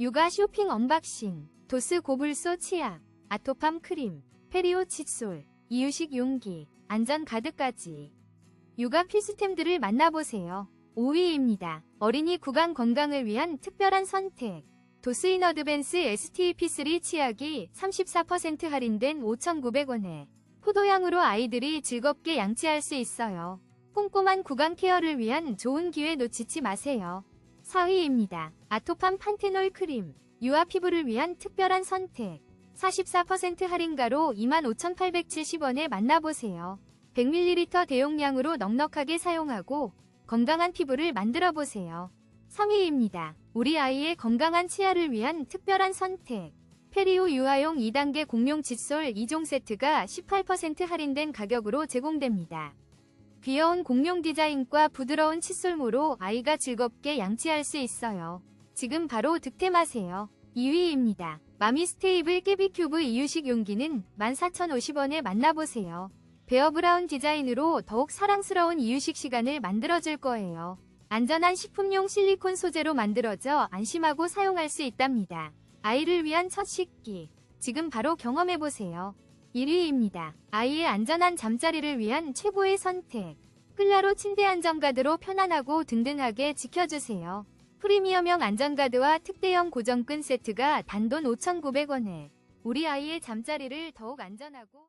육아 쇼핑 언박싱, 도스 고불소 치약, 아토팜 크림, 페리오 칫솔, 이유식 용기, 안전 가득까지. 육아 필수템들을 만나보세요. 5위입니다. 어린이 구강 건강을 위한 특별한 선택. 도스인 어드밴스 STP3 치약이 34% 할인된 5,900원에 포도향으로 아이들이 즐겁게 양치할 수 있어요. 꼼꼼한 구강 케어를 위한 좋은 기회 놓치지 마세요. 4위입니다. 아토팜 판테놀 크림. 유아 피부를 위한 특별한 선택. 44% 할인가로 25,870원에 만나보세요. 100ml 대용량으로 넉넉하게 사용하고 건강한 피부를 만들어 보세요. 3위입니다. 우리 아이의 건강한 치아를 위한 특별한 선택. 페리오 유아용 2단계 공룡 칫솔 2종 세트가 18% 할인된 가격으로 제공됩니다. 귀여운 공룡 디자인과 부드러운 칫솔모로 아이가 즐겁게 양치할 수 있어요. 지금 바로 득템하세요. 2위입니다. 마미 스테이블 깨비큐브 이유식 용기는 14,050원에 만나보세요. 베어 브라운 디자인으로 더욱 사랑스러운 이유식 시간을 만들어줄 거예요. 안전한 식품용 실리콘 소재로 만들어져 안심하고 사용할 수 있답니다. 아이를 위한 첫 식기. 지금 바로 경험해보세요. 1위입니다. 아이의 안전한 잠자리를 위한 최고의 선택. 클라로 침대 안전가드로 편안하고 든든하게 지켜주세요. 프리미엄형 안전가드와 특대형 고정끈 세트가 단돈 5,900원에 우리 아이의 잠자리를 더욱 안전하고